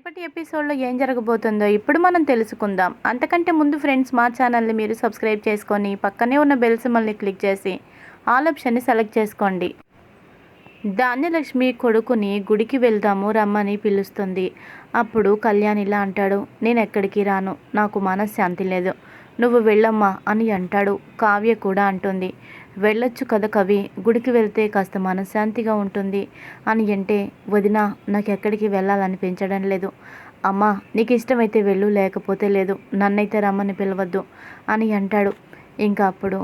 రేపటి ఎపిసోడ్లో ఏం జరగబోతుందో ఇప్పుడు మనం తెలుసుకుందాం. అంతకంటే ముందు ఫ్రెండ్స్ మా ఛానల్ని మీరు సబ్స్క్రైబ్ చేసుకొని పక్కనే ఉన్న బెల్ సింబల్ని క్లిక్ చేసి ఆల్ ఆప్షన్ని సెలెక్ట్ చేసుకోండి. ధాన్యలక్ష్మి కొడుకుని గుడికి వెళ్దాము రమ్మని పిలుస్తుంది. అప్పుడు కళ్యాణ్ ఇలా అంటాడు నేను ఎక్కడికి రాను? నాకు మనశ్శాంతి లేదు. నువ్వు వెళ్ళమ్మా అని అంటాడు. కావ్య కూడా అంటుంది. వెళ్ళొచ్చు కదా కవి గుడికి వెళ్తే కాస్త మనశ్శాంతిగా ఉంటుంది అని అంటే వదిన నాకు ఎక్కడికి వెళ్ళాలనిపించడం లేదు. అమ్మా నీకు ఇష్టమైతే వెళ్ళు లేకపోతే లేదు. నన్నైతే రమ్మని పిలవద్దు అని అంటాడు. ఇంకా అప్పుడు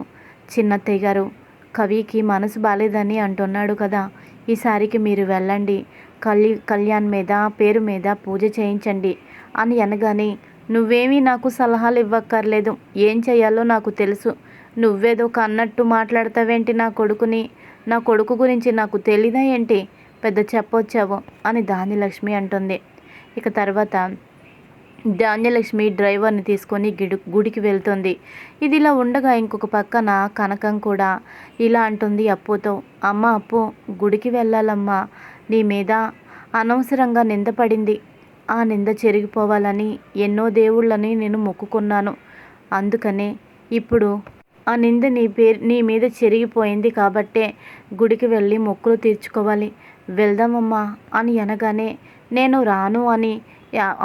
చిన్నత్తయ్య గారు కవికి మనసు బాలేదని అంటున్నాడు కదా. ఈసారికి మీరు వెళ్ళండి. కళ్యాణ్ మీద పేరు మీద పూజ చేయించండి అని అనగానే నువ్వేమీ నాకు సలహాలు ఇవ్వక్కర్లేదు ఏం చేయాలో నాకు తెలుసు. నువ్వేదో కన్నట్టు మాట్లాడతావేంటి నా కొడుకుని? నా కొడుకు గురించి నాకు తెలీదా ఏంటి? పెద్ద చెప్పొచ్చావు అని ధాన్యలక్ష్మి అంటుంది. ఇక తర్వాత ధాన్యలక్ష్మి డ్రైవర్ని తీసుకొని గిడు గుడికి వెళ్తుంది. ఇది ఇలా ఉండగా ఇంకొక పక్కన కనకం కూడా ఇలా అంటుంది అప్పుతో. అమ్మ అప్పు గుడికి వెళ్ళాలమ్మా. నీ మీద అనవసరంగా నిందపడింది ఆ నింద చెరిగిపోవాలని ఎన్నో దేవుళ్ళని నేను మొక్కుకున్నాను. అందుకనే ఇప్పుడు ఆ నింద నీ పేరు నీ మీద చెరిగిపోయింది కాబట్టే గుడికి వెళ్ళి మొక్కులు తీర్చుకోవాలి. వెళ్దామమ్మా అని అనగానే నేను రాను అని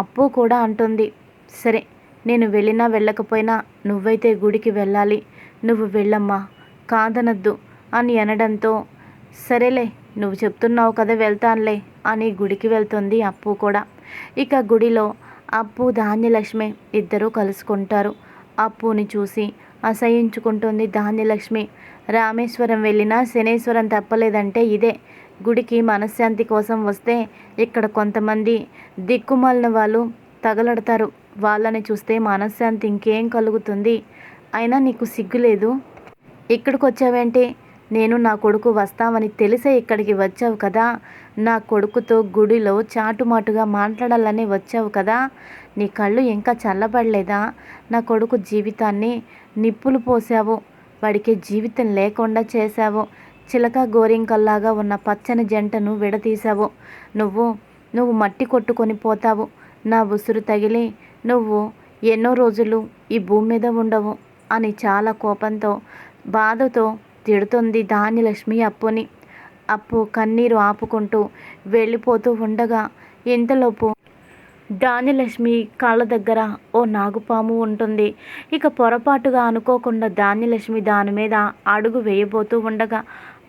అప్పు కూడా అంటుంది. సరే నేను వెళ్ళినా వెళ్ళకపోయినా నువ్వైతే గుడికి వెళ్ళాలి. నువ్వు వెళ్ళమ్మా కాదనద్దు అని అనడంతో సరేలే నువ్వు చెప్తున్నావు కదా వెళ్తానులే అని గుడికి వెళ్తుంది అప్పు కూడా. ఇక గుడిలో అప్పు ధాన్యలక్ష్మి ఇద్దరూ కలుసుకుంటారు. అప్పుని చూసి అసహించుకుంటుంది ధాన్యలక్ష్మి. రామేశ్వరం వెళ్ళినా శనేశ్వరం తప్పలేదంటే ఇదే. గుడికి మనశ్శాంతి కోసం వస్తే ఇక్కడ కొంతమంది దిక్కుమాలిన వాళ్ళు తగలడతారు. వాళ్ళని చూస్తే మనశ్శాంతి ఇంకేం కలుగుతుంది? అయినా నీకు సిగ్గులేదు? ఇక్కడికి వచ్చావేంటి నేను నా కొడుకు వస్తామని తెలిసే ఇక్కడికి వచ్చావు కదా. నా కొడుకుతో గుడిలో చాటుమాటుగా మాట్లాడాలని వచ్చావు కదా. నీ కళ్ళు ఇంకా చల్లబడలేదా? నా కొడుకు జీవితాన్ని నిప్పులు పోసావు. వాడికి జీవితం లేకుండా చేశావు. చిలక గోరింకల్లాగా ఉన్న పచ్చని జంటను విడతీసావు నువ్వు నువ్వు మట్టి కొట్టుకొని పోతావు. నా ఉసురు తగిలి నువ్వు ఎన్నో రోజులు ఈ భూమి మీద ఉండవు అని చాలా కోపంతో బాధతో తిడుతుంది ధాన్యలక్ష్మి అప్పుని. అప్పు కన్నీరు ఆపుకుంటూ వెళ్ళిపోతూ ఉండగా ఇంతలోపు ధాన్యలక్ష్మి కాళ్ళ దగ్గర ఓ నాగుపాము ఉంటుంది. ఇక పొరపాటుగా అనుకోకుండా ధాన్యలక్ష్మి దాని మీద అడుగు వేయబోతూ ఉండగా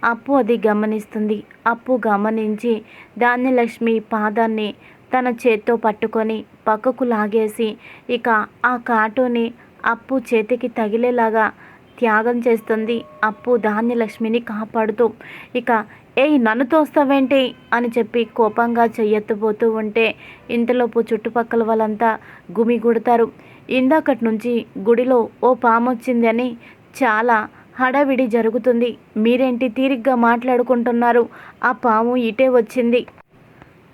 అప్పు అది గమనిస్తుంది. అప్పు గమనించి ధాన్యలక్ష్మి పాదాన్ని తన చేత్తో పట్టుకొని పక్కకు లాగేసి ఇక ఆ కాటుని అప్పు చేతికి తగిలేలాగా త్యాగం చేస్తుంది. అప్పు ధాన్యలక్ష్మిని కాపాడుతూ ఇక ఏయ్ నన్ను తోస్తావేంటి? అని చెప్పి కోపంగా చెయ్యెత్తబోతూ ఉంటే ఇంతలోపు చుట్టుపక్కల వాళ్ళంతా గుమిగూడతారు ఇందాకటి నుంచి గుడిలో ఓ పాము వచ్చిందని అని చాలా హడావిడి జరుగుతుంది. మీరేంటి తీరిగ్గా మాట్లాడుకుంటున్నారు? ఆ పాము ఇటే వచ్చింది.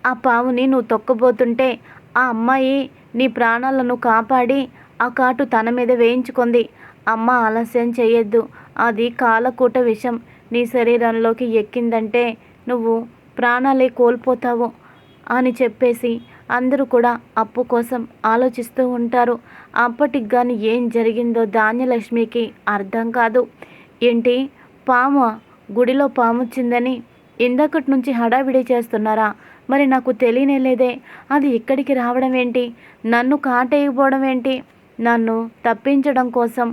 ఆ పాముని నువ్వు తొక్కబోతుంటే ఆ అమ్మాయి నీ ప్రాణాలను కాపాడి ఆ కాటు తన మీద వేయించుకుంది. అమ్మ ఆలస్యం చేయొద్దు అది కాలకూట విషం. నీ శరీరంలోకి ఎక్కిందంటే నువ్వు ప్రాణాలే కోల్పోతావు అని చెప్పేసి అందరూ కూడా అప్పు కోసం ఆలోచిస్తూ ఉంటారు. అప్పటికి కానీ ఏం జరిగిందో ధాన్యలక్ష్మికి అర్థం కాదు. ఏంటి? పాము గుడిలో పాము వచ్చిందని ఇందకటి నుంచి హడావిడి చేస్తున్నారా? మరి నాకు తెలియనే లేదే. అది ఇక్కడికి రావడం ఏంటి? నన్ను కాటేయకపోవడం ఏంటి? నన్ను తప్పించడం కోసం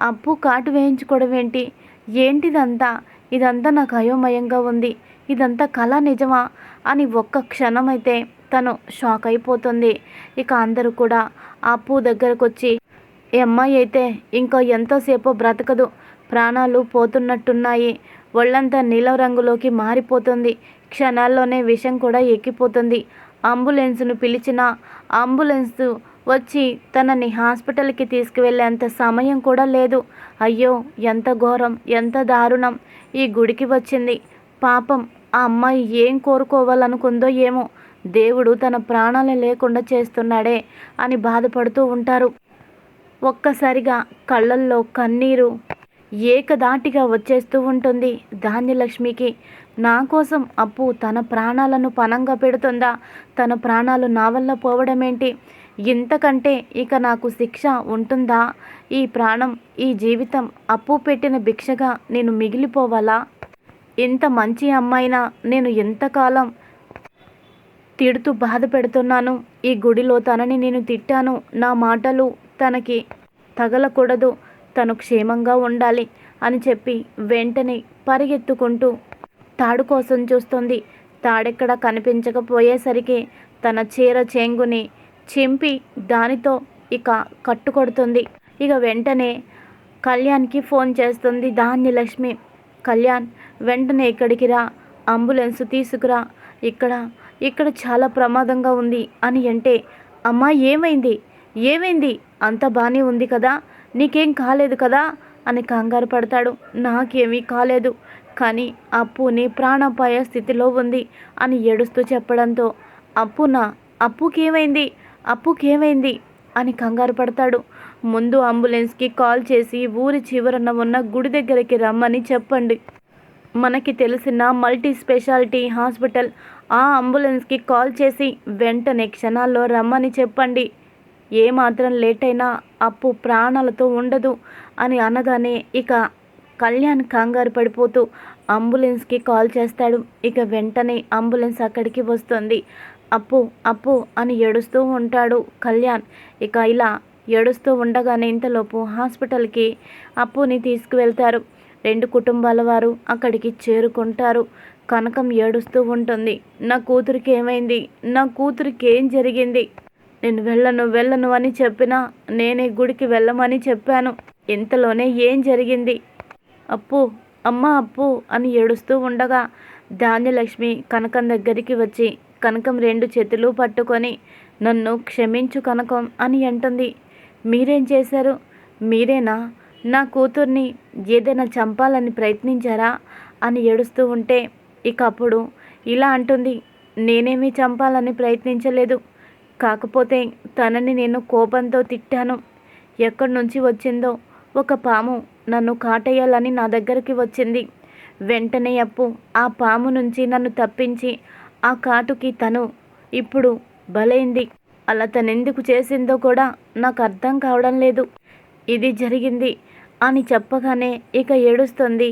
అప్పు కాటు వేయించుకోవడం ఏంటి? ఏంటిదంతా? ఇదంతా నాకు అయోమయంగా ఉంది. ఇదంతా కళ నిజమా? అని ఒక్క క్షణం అయితే తను షాక్ అయిపోతుంది. ఇక అందరూ కూడా అప్పు దగ్గరకు వచ్చి ఈ అమ్మాయి అయితే ఇంకా ఎంతోసేపు బ్రతకదు. ప్రాణాలు పోతున్నట్టున్నాయి. ఒళ్ళంతా నీలం రంగులోకి మారిపోతుంది. క్షణాల్లోనే విషం కూడా ఎక్కిపోతుంది. అంబులెన్స్ను పిలిచిన అంబులెన్స్ వచ్చి తనని హాస్పిటల్కి తీసుకువెళ్ళేంత సమయం కూడా లేదు. అయ్యో ఎంత ఘోరం ఎంత దారుణం. ఈ గుడికి వచ్చింది. పాపం ఆ అమ్మాయి ఏం కోరుకోవాలనుకుందో ఏమో. దేవుడు తన ప్రాణాలు లేకుండా చేస్తున్నాడే అని బాధపడుతూ ఉంటారు. ఒక్కసారిగా కళ్ళల్లో కన్నీరు ఏకదాటిగా వచ్చేస్తూ ఉంటుంది ధాన్యలక్ష్మికి. నా కోసం అప్పు తన ప్రాణాలను పనంగా పెడుతుందా? తన ప్రాణాలు నా వల్ల పోవడం ఏంటి ఇంతకంటే ఇక నాకు శిక్ష ఉంటుందా? ఈ ప్రాణం ఈ జీవితం అప్పు పెట్టిన భిక్షగా నేను మిగిలిపోవాలా? ఎంత మంచి అమ్మాయినా నేను ఎంతకాలం తిడుతూ బాధ పెడుతున్నాను? ఈ గుడిలో తనని నేను తిట్టాను. నా మాటలు తనకి తగలకూడదు. తను క్షేమంగా ఉండాలి అని చెప్పి వెంటనే పరిగెత్తుకుంటూ తాడు కోసం చూస్తుంది. తాడెక్కడ కనిపించకపోయేసరికి తన చీర చేంగుని చింపి దానితో ఇక కట్టుకొడుతుంది. ఇక వెంటనే కళ్యాణ్కి ఫోన్ చేస్తుంది ధాన్యలక్ష్మి కళ్యాణ్ వెంటనే ఇక్కడికి రా అంబులెన్స్ తీసుకురా. ఇక్కడ ఇక్కడ చాలా ప్రమాదంగా ఉంది అని అంటే అమ్మా ఏమైంది? ఏమైంది? అంత బాగానే ఉంది కదా? నీకేం కాలేదు కదా? అని కంగారు పడతాడు. నాకేమీ కాలేదు. కానీ అప్పుని ప్రాణాపాయ స్థితిలో ఉంది అని ఏడుస్తూ చెప్పడంతో అప్పునా? అప్పుకేమైంది? అప్పుకేమైంది? అని కంగారు పడతాడు. ముందు అంబులెన్స్కి కాల్ చేసి ఊరి చివరన ఉన్న గుడి దగ్గరికి రమ్మని చెప్పండి. మనకి తెలిసిన మల్టీ స్పెషాలిటీ హాస్పిటల్. ఆ అంబులెన్స్కి కాల్ చేసి వెంటనే క్షణాల్లో రమ్మని చెప్పండి. ఏమాత్రం లేట్ అయినా అప్పు ప్రాణాలతో ఉండదు అని అనగానే ఇక కళ్యాణ్ కంగారు పడిపోతూ అంబులెన్స్కి కాల్ చేస్తాడు. ఇక వెంటనే అంబులెన్స్ అక్కడికి వస్తుంది. అప్పు అప్పు అని ఏడుస్తూ ఉంటాడు కళ్యాణ్. ఇక ఇలా ఏడుస్తూ ఉండగానే ఇంతలోపు హాస్పిటల్కి అప్పుని తీసుకువెళ్తారు. రెండు కుటుంబాల వారు అక్కడికి చేరుకుంటారు. కనకం ఏడుస్తూ ఉంటుంది. నా కూతురికి ఏమైంది? నా కూతురికి ఏం జరిగింది? నేను వెళ్ళను వెళ్ళను అని చెప్పినా నేనే గుడికి వెళ్ళమని చెప్పాను. ఇంతలోనే ఏం జరిగింది? అప్పు అమ్మ అప్పు అని ఏడుస్తూ ఉండగా ధాన్యలక్ష్మి కనకం దగ్గరికి వచ్చి కనకం రెండు చేతులు పట్టుకొని నన్ను క్షమించు కనకం అని అంటుంది. మీరేం చేశారు? మీరేనా? నా కూతుర్ని ఏదైనా చంపాలని ప్రయత్నించారా? అని ఏడుస్తూ ఉంటే ఇక అప్పుడు ఇలా అంటుంది నేనేమీ చంపాలని ప్రయత్నించలేదు. కాకపోతే తనని నేను కోపంతో తిట్టాను. ఎక్కడి నుంచి వచ్చిందో ఒక పాము నన్ను కాటేయాలని నా దగ్గరికి వచ్చింది. వెంటనే అప్పు ఆ పాము నుంచి నన్ను తప్పించి ఆ కాటుకి తను ఇప్పుడు బలైంది. అలా తనెందుకు చేసిందో కూడా నాకు అర్థం కావడం లేదు. ఇది జరిగింది అని చెప్పగానే ఇక ఏడుస్తుంది.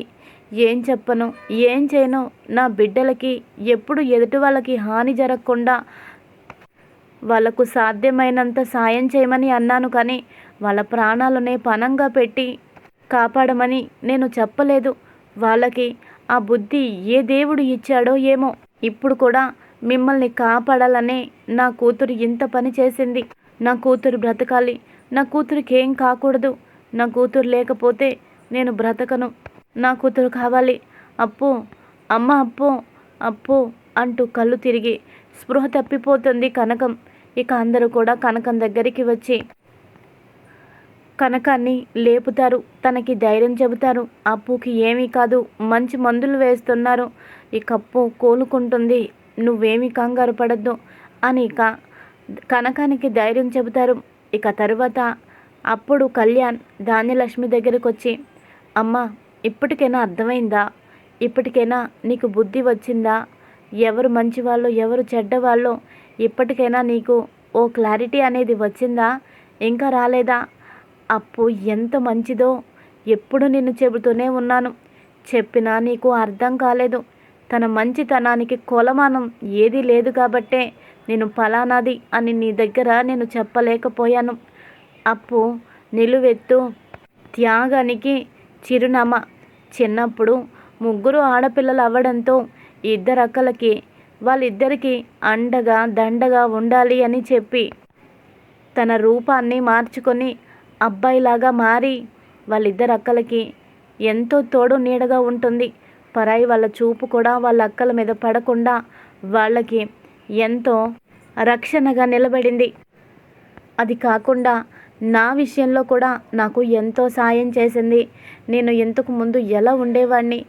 ఏం చెప్పను? ఏం చేయను? నా బిడ్డలకి ఎప్పుడు ఎదుటి వాళ్ళకి హాని జరగకుండా వాళ్ళకు సాధ్యమైనంత సాయం చేయమని అన్నాను కానీ వాళ్ళ ప్రాణాలనే పనంగా పెట్టి కాపాడమని నేను చెప్పలేదు. వాళ్ళకి ఆ బుద్ధి ఏ దేవుడు ఇచ్చాడో ఏమో ఇప్పుడు కూడా మిమ్మల్ని కాపాడాలనే నా కూతురు ఇంత పని చేసింది. నా కూతురు బ్రతకాలి. నా కూతురికి ఏం కాకూడదు. నా కూతురు లేకపోతే నేను బ్రతకను. నా కూతురు కావాలి. అప్పు అమ్మ అప్పు అప్పు అంటూ కళ్ళు తిరిగి స్పృహ తప్పిపోతుంది కనకం. ఇక అందరూ కూడా కనకం దగ్గరికి వచ్చి కనకాన్ని లేపుతారు. తనకి ధైర్యం చెబుతారు. అప్పుకి ఏమీ కాదు. మంచి మందులు వేస్తున్నారు. ఈ కప్పు కోలుకుంటుంది. నువ్వేమి కంగారు పడద్దు. అని ఇక కనకానికి ధైర్యం చెబుతారు. ఇక తరువాత అప్పుడు కళ్యాణ్ ధాన్యలక్ష్మి దగ్గరకు వచ్చి అమ్మ ఇప్పటికైనా అర్థమైందా? ఇప్పటికైనా నీకు బుద్ధి వచ్చిందా? ఎవరు మంచివాళ్ళు ఎవరు చెడ్డవాళ్ళు? ఇప్పటికైనా నీకు ఓ క్లారిటీ అనేది వచ్చిందా? ఇంకా రాలేదా? అప్పు ఎంత మంచిదో ఎప్పుడు నిన్ను చెబుతూనే ఉన్నాను. చెప్పినా నీకు అర్థం కాలేదు. తన మంచితనానికి కొలమానం ఏదీ లేదు కాబట్టే నేను ఫలానాది అని నీ దగ్గర నేను చెప్పలేకపోయాను. అప్పు నిలువెత్తు త్యాగానికి చిరునామా. చిన్నప్పుడు ముగ్గురు ఆడపిల్లలు అవ్వడంతో ఇద్దరు అక్కలకి వాళ్ళిద్దరికీ అండగా దండగా ఉండాలి అని చెప్పి తన రూపాన్ని మార్చుకొని అబ్బాయిలాగా మారి వాళ్ళిద్దరు అక్కలకి ఎంతో తోడు నీడగా ఉంటుంది. పరాయి వాళ్ళ చూపు కూడా వాళ్ళ అక్కల మీద పడకుండా వాళ్ళకి ఎంతో రక్షణగా నిలబడింది. అది కాకుండా నా విషయంలో కూడా నాకు ఎంతో సాయం చేసింది. నేను ఇంతకు ముందు ఎలా ఉండేవాడిని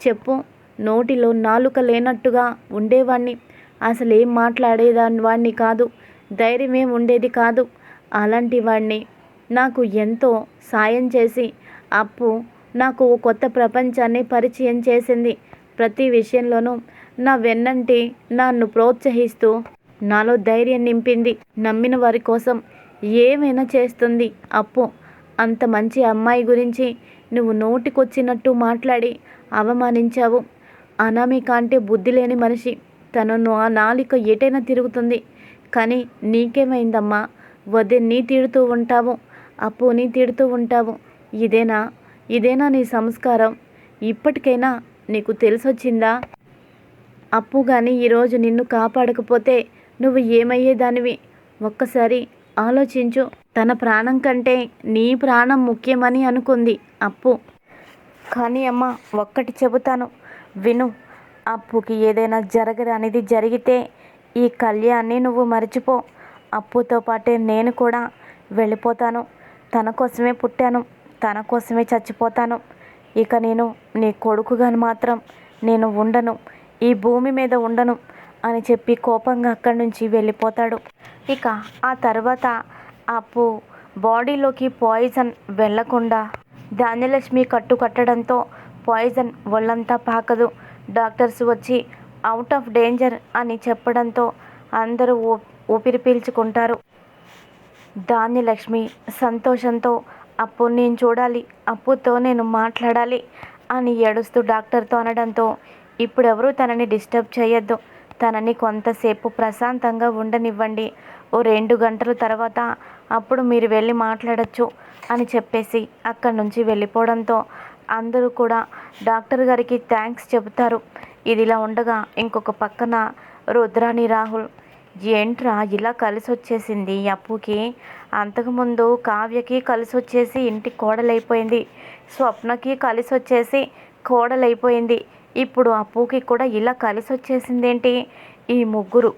చెప్పు. నోటిలో నాలుక లేనట్టుగా ఉండేవాడిని అసలు ఏం మాట్లాడేదాన్ని వాడిని కాదు. ధైర్యం ఏం ఉండేది కాదు. అలాంటి వాడిని నాకు ఎంతో సాయం చేసి అప్పు నాకు ఓ కొత్త ప్రపంచాన్ని పరిచయం చేసింది. ప్రతి విషయంలోనూ నా వెన్నంటి నన్ను ప్రోత్సహిస్తూ నాలో ధైర్యం నింపింది. నమ్మిన వారి కోసం ఏమైనా చేస్తుంది? అప్పు. అంత మంచి అమ్మాయి గురించి నువ్వు నోటికొచ్చినట్టు మాట్లాడి అవమానించావు. అనామిక అంటే బుద్ధి లేని మనిషి. తనను ఆ నాలిక ఎటైనా తిరుగుతుంది. కానీ నీకేమైందమ్మా? వదిన్ని తిడుతూ ఉంటావు. అప్పుని తిడుతూ ఉంటావు. ఇదేనా? ఇదేనా నీ సంస్కారం? ఇప్పటికైనా నీకు తెలిసొచ్చిందా? అప్పు కానీ ఈరోజు నిన్ను కాపాడకపోతే నువ్వు ఏమయ్యేదానివి? ఒక్కసారి ఆలోచించు. తన ప్రాణం కంటే నీ ప్రాణం ముఖ్యమని అనుకుంది అప్పు. కానీ అమ్మ ఒక్కటి చెబుతాను. విను అప్పుకి ఏదైనా జరగరానిది జరిగితే ఈ కళ్యాణ్ని నువ్వు మర్చిపో. అప్పుతో పాటే నేను కూడా వెళ్ళిపోతాను. తన కోసమే పుట్టాను. తన కోసమే చచ్చిపోతాను. ఇక నేను నీ కొడుకుగాను మాత్రం నేను ఉండను. ఈ భూమి మీద ఉండను అని చెప్పి కోపంగా అక్కడి నుంచి వెళ్ళిపోతాడు. ఇక ఆ తర్వాత అప్పు బాడీలోకి పాయిజన్ వెళ్ళకుండా ధాన్యలక్ష్మి కట్టు కట్టడంతో పాయిజన్ ఒళ్ళంతా పాకదు. డాక్టర్స్ వచ్చి అవుట్ ఆఫ్ డేంజర్ అని చెప్పడంతో అందరూ ఊపిరి పీల్చుకుంటారు. ధాన్యలక్ష్మి సంతోషంతో అప్పు నేను చూడాలి అప్పుతో నేను మాట్లాడాలి అని ఏడుస్తూ డాక్టర్తో అనడంతో ఇప్పుడెవరూ తనని డిస్టర్బ్ చేయొద్దు. తనని కొంతసేపు ప్రశాంతంగా ఉండనివ్వండి. ఓ రెండు గంటల తర్వాత అప్పుడు మీరు వెళ్ళి మాట్లాడచ్చు అని చెప్పేసి అక్కడి నుంచి వెళ్ళిపోవడంతో అందరూ కూడా డాక్టర్ గారికి థ్యాంక్స్ చెబుతారు. ఇదిలా ఉండగా ఇంకొక పక్కన రుద్రాని రాహుల్ ఏంట్రా ఇలా కలిసి వచ్చేసింది ఈ అప్పుకి? అంతకుముందు కావ్యకి కలిసి వచ్చేసి ఇంటి కోడలైపోయింది. స్వప్నకి కలిసి వచ్చేసి కోడలైపోయింది. ఇప్పుడు అప్పుకి కూడా ఇలా కలిసి వచ్చేసిందేంటి ఈ ముగ్గురు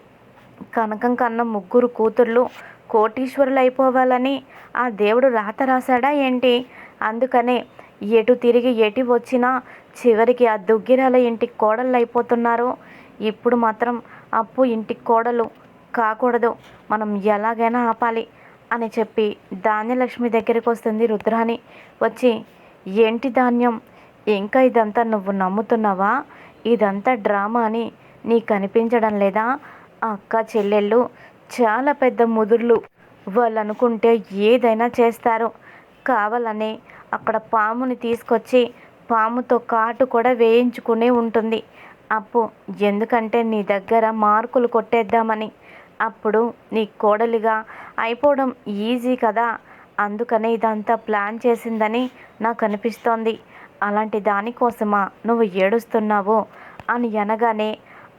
కనకం కన్న ముగ్గురు కూతుర్లు కోటీశ్వరులు అయిపోవాలని ఆ దేవుడు రాత రాశాడా ఏంటి? అందుకనే ఎటు తిరిగి ఎటు వచ్చినా చివరికి ఆ దుగ్గిరాల ఇంటి కోడళ్ళు అయిపోతున్నారు ఇప్పుడు మాత్రం అప్పు ఇంటి కోడలు కాకూడదు. మనం ఎలాగైనా ఆపాలి. అని చెప్పి ధాన్యలక్ష్మి దగ్గరికి వస్తుంది రుద్రాని వచ్చి ఏంటి ధాన్యం? ఇంకా ఇదంతా నువ్వు నమ్ముతున్నావా? ఇదంతా డ్రామా అని నీకు అనిపించడం లేదా? అక్క చెల్లెళ్ళు చాలా పెద్ద ముదుర్లు. వాళ్ళు అనుకుంటే ఏదైనా చేస్తారు. కావాలని అక్కడ పాముని తీసుకొచ్చి పాముతో కాటు కూడా వేయించుకునే ఉంటుంది. అప్పు ఎందుకంటే నీ దగ్గర మార్కులు కొట్టేద్దామని అప్పుడు నీ కోడలిగా అయిపోవడం ఈజీ కదా? అందుకనే ఇదంతా ప్లాన్ చేసిందని నాకు అనిపిస్తోంది. అలాంటి దానికోసమా నువ్వు ఏడుస్తున్నావు? అని అనగానే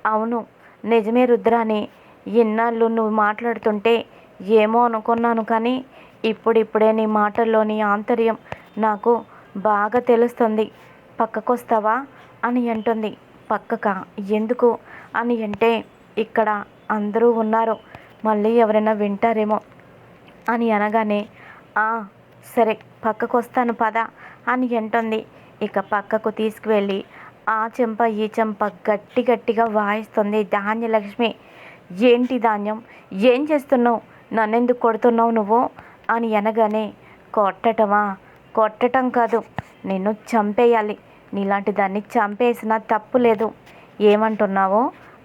అవును నిజమే రుద్రాని ఇన్నాళ్ళు నువ్వు మాట్లాడుతుంటే ఏమో అనుకున్నాను కానీ ఇప్పుడిప్పుడే నీ మాటల్లోని ఆంతర్యం నాకు బాగా తెలుస్తుంది. పక్కకొస్తావా? అని అంటుంది. పక్కక? ఎందుకు? అని అంటే ఇక్కడ అందరూ ఉన్నారు. మళ్ళీ ఎవరైనా వింటారేమో అని అనగానే సరే పక్కకు వస్తాను పద అని అంటుంది. ఇక పక్కకు తీసుకువెళ్ళి ఆ చెంప ఈ చెంప గట్టి గట్టిగా వాయిస్తుంది ధాన్యలక్ష్మి ఏంటి ధాన్యం? ఏం చేస్తున్నావు? నన్నెందుకు కొడుతున్నావు నువ్వు? అని అనగానే కొట్టటమా? కొట్టటం కాదు నిన్ను చంపేయాలి. నీలాంటి దాన్ని చంపేసినా తప్పు లేదు. ఏమంటున్నావో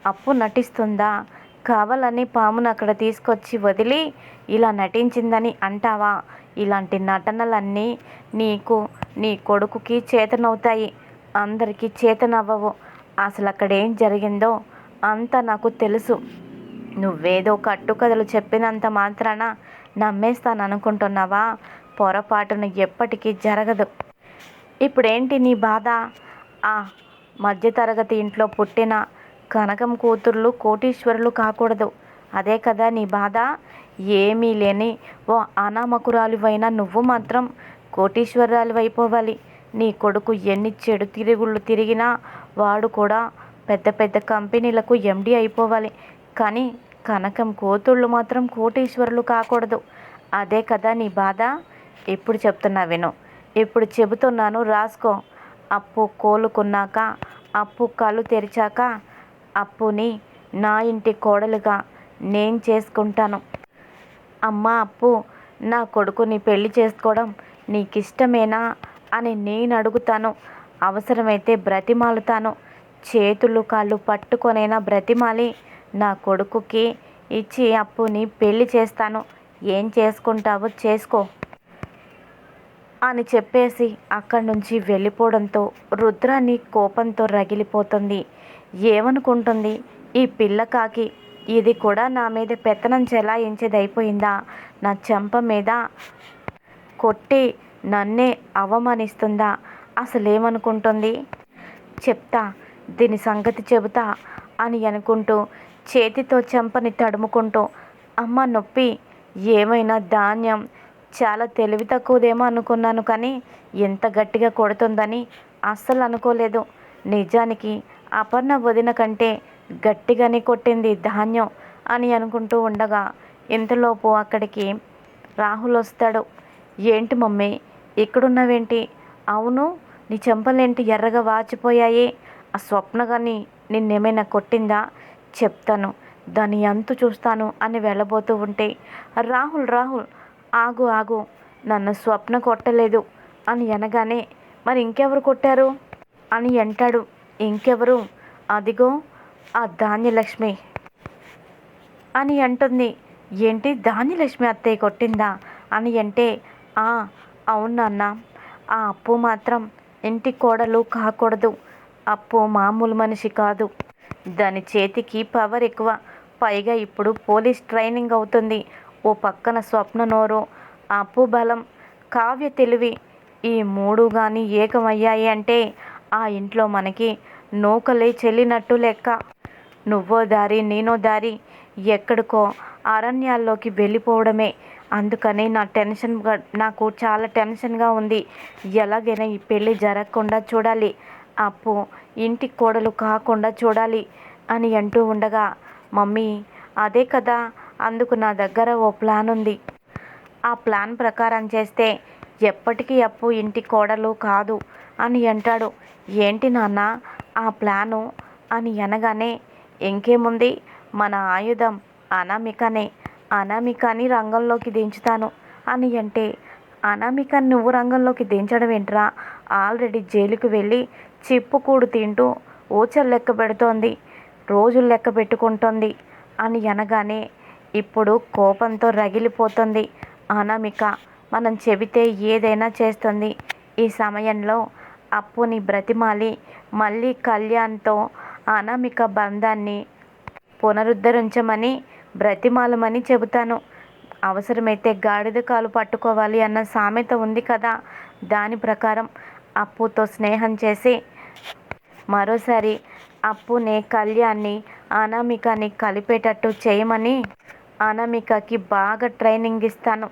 అప్పు నటిస్తుందా? కావాలని పామును అక్కడ తీసుకొచ్చి వదిలి ఇలా నటించిందని అంటావా? ఇలాంటి నటనలన్నీ నీకు నీ కొడుకుకి చేతనవుతాయి. అందరికీ చేతనవ్వవు. అసలు అక్కడ ఏం జరిగిందో అంతా నాకు తెలుసు. నువ్వేదో కట్టుకథలు చెప్పినంత మాత్రాన నమ్మేస్తాను అనుకుంటున్నావా పొరపాటును ఎప్పటికీ జరగదు. ఇప్పుడేంటి నీ బాధ? ఆ మధ్యతరగతి ఇంట్లో పుట్టిన కనకం కూతుర్లు కోటీశ్వరులు కాకూడదు. అదే కదా నీ బాధ? ఏమీ లేని ఓ అనామకురాలివైన నువ్వు మాత్రం కోటీశ్వరాలు అయిపోవాలి నీ కొడుకు ఎన్ని చెడు తిరుగుళ్ళు తిరిగినా వాడు కూడా పెద్ద పెద్ద కంపెనీలకు ఎండి అయిపోవాలి. కానీ కనకం కోతుళ్ళు మాత్రం కోటీశ్వరులు కాకూడదు. అదే కదా నీ బాధ? ఇప్పుడు చెప్తున్నా విను. ఇప్పుడు చెబుతున్నాను రాసుకో. అప్పు కోలుకున్నాక అప్పు కళ్ళు తెరిచాక అప్పుని నా ఇంటి కోడలుగా నేను చేసుకుంటాను. అమ్మ అప్పు నా కొడుకుని పెళ్ళి చేసుకోవడం నీకు ఇష్టమేనా అని నేను అడుగుతాను అవసరమైతే బ్రతిమాలుతాను. చేతులు కాళ్ళు పట్టుకొనైనా బ్రతిమాలి. నా కొడుకుకి ఇచ్చి అప్పుని పెళ్ళి చేస్తాను. ఏం చేసుకుంటావో చేసుకో అని చెప్పేసి అక్కడి నుంచి వెళ్ళిపోవడంతో రుద్రాన్ని కోపంతో రగిలిపోతుంది. ఏమనుకుంటుంది? ఈ పిల్ల కాకి ఇది కూడా నా మీద పెత్తనం చెలాయించేది అయిపోయిందా నా చెంప మీద కొట్టి నన్నే అవమానిస్తుందా? అసలేమనుకుంటుంది? చెప్తా దీని సంగతి చెబుతా అని అనుకుంటూ చేతితో చెంపని తడుముకుంటూ అమ్మ నొప్పి ఏమైనా ధాన్యం? చాలా తెలివి తక్కువదేమో అనుకున్నాను కానీ ఎంత గట్టిగా కొడుతుందని అస్సలు అనుకోలేదు నిజానికి అపర్ణ వదిన కంటే గట్టిగానే కొట్టింది ధాన్యం అని అనుకుంటూ ఉండగా ఇంతలోపు అక్కడికి రాహుల్ వస్తాడు. ఏంటి మమ్మీ ఇక్కడున్నావేంటి? అవును నీ చెంపలేంటి ఎర్రగా వాచిపోయాయి? ఆ స్వప్న కానీ నిన్నేమైనా కొట్టిందా? చెప్తాను దాని అంతు చూస్తాను అని వెళ్ళబోతూ ఉంటే రాహుల్ రాహుల్ ఆగు ఆగు నన్ను స్వప్న కొట్టలేదు అని అనగానే మరి ఇంకెవరు కొట్టారు? అని అంటాడు ఇంకెవరు? అదిగో ఆ ధాన్యలక్ష్మి. అని అంటుంది. ఏంటి ధాన్యలక్ష్మి అత్తయ్య కొట్టిందా? అని అంటే ఆ అవును నాన్న. ఆ అప్పు మాత్రం ఇంటి కోడలు కాకూడదు. అప్పు మామూలు మనిషి కాదు. దాని చేతికి పవర్ ఎక్కువ. పైగా ఇప్పుడు పోలీస్ ట్రైనింగ్ అవుతుంది. ఓ పక్కన స్వప్న నోరు. అప్పు బలం. కావ్య తెలివి. ఈ మూడు కానీ ఏకమయ్యాయి అంటే ఆ ఇంట్లో మనకి నూకలే చెల్లినట్టు లెక్క. నువ్వో దారి నేనో దారి ఎక్కడికో అరణ్యాల్లోకి వెళ్ళిపోవడమే. అందుకని నా టెన్షన్ నాకు చాలా టెన్షన్గా ఉంది. ఎలాగైనా ఈ పెళ్ళి జరగకుండా చూడాలి. అప్పు ఇంటి కోడలు కాకుండా చూడాలి అని అంటూ ఉండగా మమ్మీ అదే కదా అందుకు నా దగ్గర ఓ ప్లాన్ ఉంది ఆ ప్లాన్ ప్రకారం చేస్తే ఎప్పటికీ అప్పు ఇంటి కోడలు కాదు అని అంటాడు. ఏంటి నాన్న ఆ ప్లాను? అని అనగానే ఇంకేముంది? మన ఆయుధం అనామికనే. అనామికని రంగంలోకి దించుతాను అని అంటే అనామిక నువ్వు రంగంలోకి దించడం ఏంట్రా ఆల్రెడీ జైలుకు వెళ్ళి చిప్పుకూడు తింటూ ఊచలు లెక్క పెడుతోంది రోజులు లెక్క పెట్టుకుంటోంది అని అనగానే ఇప్పుడు కోపంతో రగిలిపోతుంది అనామిక మనం చెబితే ఏదైనా చేస్తుంది. ఈ సమయంలో అప్పుని బ్రతిమాలి మళ్ళీ కళ్యాణ్తో అనామిక బంధాన్ని పునరుద్ధరించమని బ్రతిమాలమని చెబుతాను. అవసరమైతే గాడిద కాలు పట్టుకోవాలి అన్న సామెత ఉంది కదా. దాని ప్రకారం అప్పుతో స్నేహం చేసి మరోసారి అప్పునే కళ్యాణ్ని అనామికని కలిపేటట్టు చేయమని అనామికకి బాగా ట్రైనింగ్ ఇస్తాను.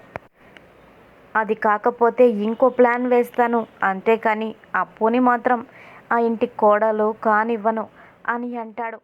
అది కాకపోతే ఇంకో ప్లాన్ వేస్తాను. అంతేకాని అప్పుని మాత్రం ఆ ఇంటి కోడలు కానివ్వను అని అంటాడు.